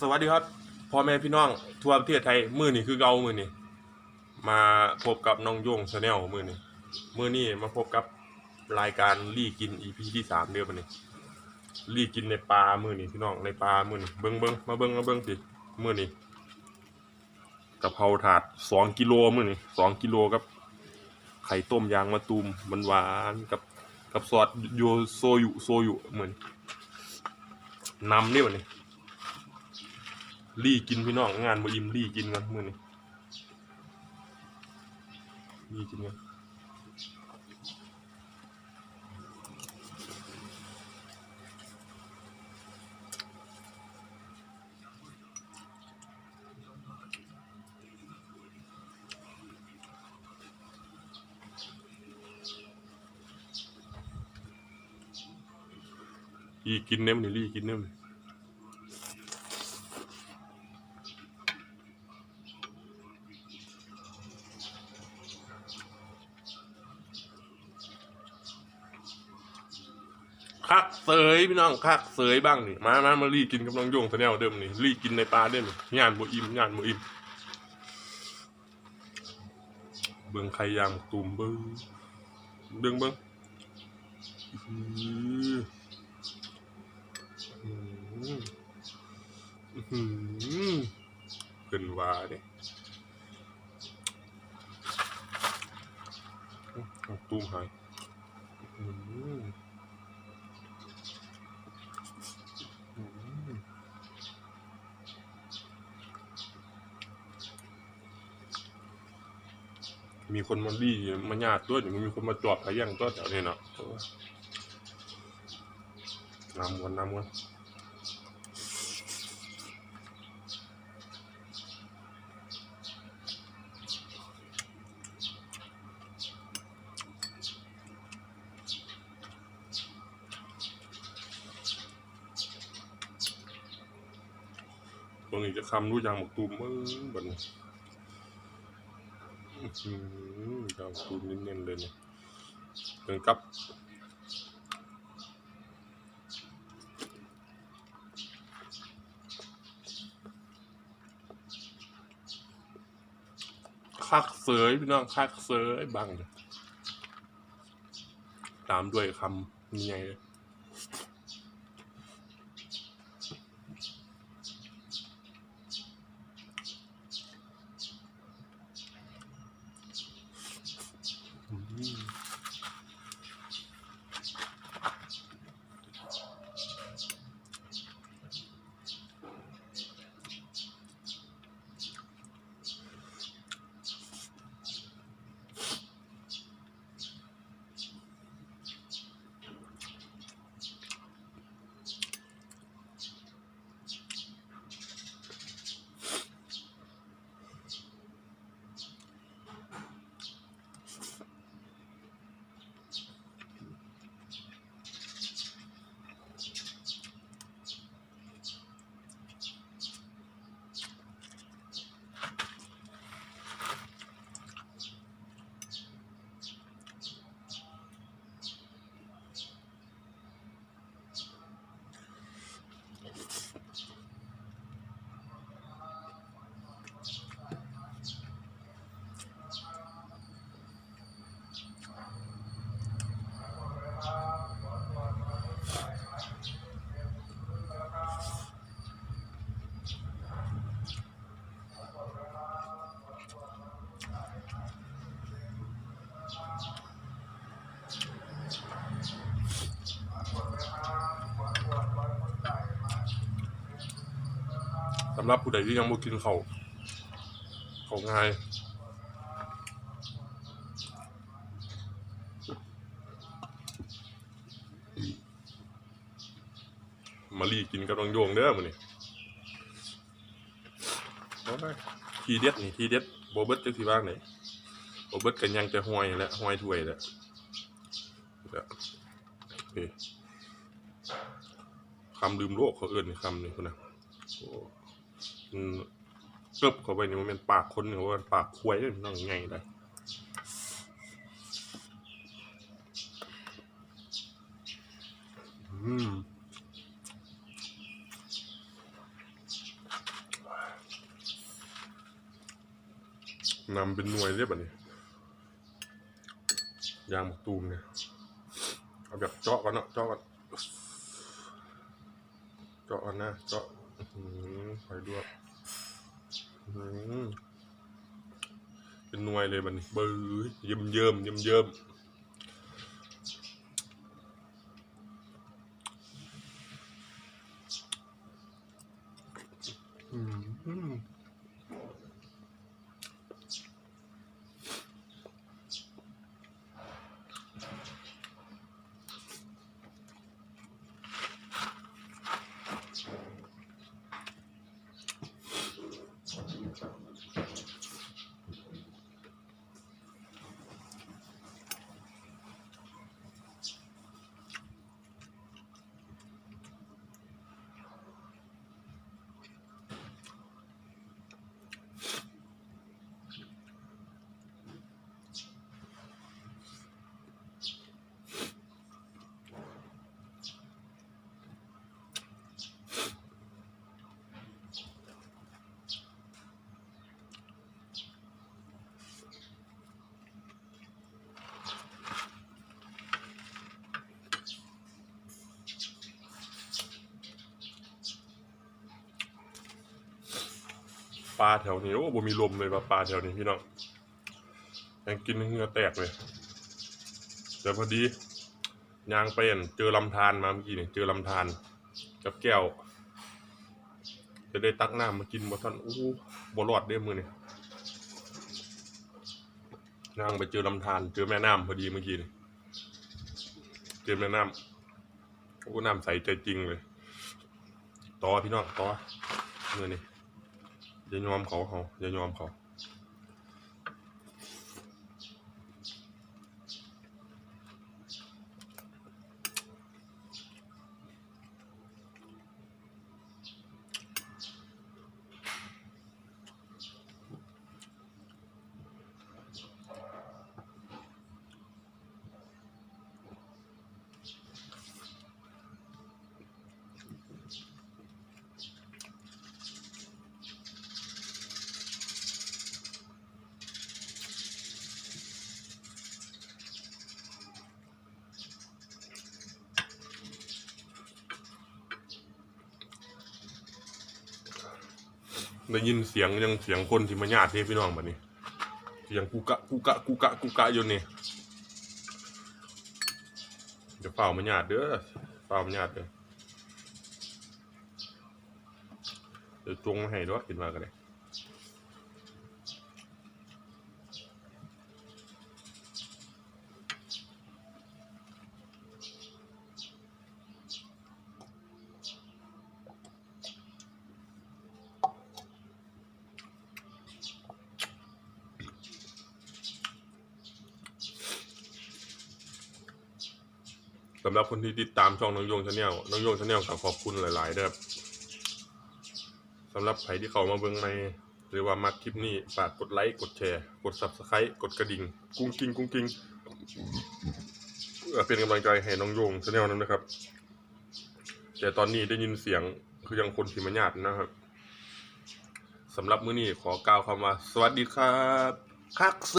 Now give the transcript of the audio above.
สวัสดีครับพ่อแม่พี่น้องทั่วประเทศไทยมือนี่คือเกามือนี่มาพบกับน้องโยงชาแนลมือนี่มือนี่มาพบกับรายการลี่กิน EP ที่สามเดือนนี้ลี่กินในปลามือนี่พี่น้องในปลามือนี่เบิ้งเบิ้งมาเบิ้งมาเบิ้งสิมือนี่กะเพราถาดสองกิโลมือนี่สองกิโลกับ ไข่ต้มยางมะตูมมันหวานกับกับซอสโยโซยุโซยุเหมือนนำนี่วะนี่ ลี่กินพี่น้องงานบอิมลี่กินกันมือนี้ลี่กินกันลี่กินเน้มนี่ลี่กินเน้มนี่ คัก เสยพี่น้องคักเสยบ้างนี่มามามารีกินกับน้องโยงแนวเดิมนี่รีกินในปลาเด้มงานบ่อิ่มงานบ่อิ่มเบิ่งไข่ยางตุ่มเบิ่งเบิ่งเบิ่งอื้อหืออื้อหือเพิ่นว่าเด้เอาตุ้มหายอื้อหือ มีคนมาดีมาญาติด้วยมีคนมาจอดขยังตัวแถวนี้เนาะน้ำวนน้ำวนตรงนี้จะคำรู้ยางหมกตูมมึงบัน อื้อหือยางตูมเน้นๆเลยเนี่ยเหมือนกับคักเสยพี่น้องคักเสยบังเลยตามด้วยคำนี่ไงเลยอืมสำหรับผู้ใดที่ยังบ่กินเขาเขาง่ายมารีกินกับน้องโยงเด้อมื้อนี้เอาไปทีเด็ดนี่ทีเด็ดบ่เบิดจักสิว่างไหนบ่เบิดกันยังจะห้อยและห้อยถ้วยและเดี๋ยวคำลืมโลกเขาเอิ้นนี่คำนี่พุ่นะ เสิร์ฟเข้าไปนี่มันเป็นปากคนหรือว่าปากควายมันต้งไงเลยอืนำเป็นหน่วยเรียบแบบนี้ยางมะตูมเนี่ยเอาแบบเจาะก่อนเนาะเจาะก่อนเจาะก่อนนะเจาะหอยด้วย เป็นหน่วยเลยมันเบื้อเยิ่มเยิ่มเยิ่มเยิ่ม ลาแถวนี้โอ้บ่มีลมเลยว่าปลาแถวนี้พี่น้องยังกินเหงื่อแตกเลยแต่พอดียางเป็นเจอลำธารมาเมื่อกี้นี่เจอลำธารกับแก้ว จะได้ตักน้ำมากินบ่ท่านอู้บ่รอดเด้อมือนี่ยางไปเจอลำธารเจอแม่น้ำพอดีเมื่อกี้นี่เจอแม่น้ำโอ้น้ำใสใจจริงเลย ต่อพี่น้องต่อเมือนี่ อย่ายอมเขา ได้ยินเสียงยังเสียงคนที่มาญาติเด้พี่น้องแบบนี้ เสียงกุกะกุกะกุกะกุกะอยู่นี่จะเป่ามาญาติเด้อเป่ามาญาติเด้อเดี๋ยวจงมาให้ด้วยกินมากันเลย สำหรับคนที่ติดตามช่องน้องโยงชาแนลน้องโยงชาแนลขอขอบคุณหลายๆเด้อสำหรับใครที่เข้ามาเบิ่งในหรือว่ามักคลิปนี้ฝากกดไลค์กดแชร์ กด Subscribe กดกระดิ่ง กุ้งกิ้งกุ้งกิ้งเพื่อเป็นกำลังใจให้น้องโยงชาแนลนั้นนะครับ แต่ตอนนี้ได้ยินเสียงคือยังคนที่มาญาตินะครับสำหรับมื้อนี้ขอกล่าวคำว่าสวัสดีครับคัก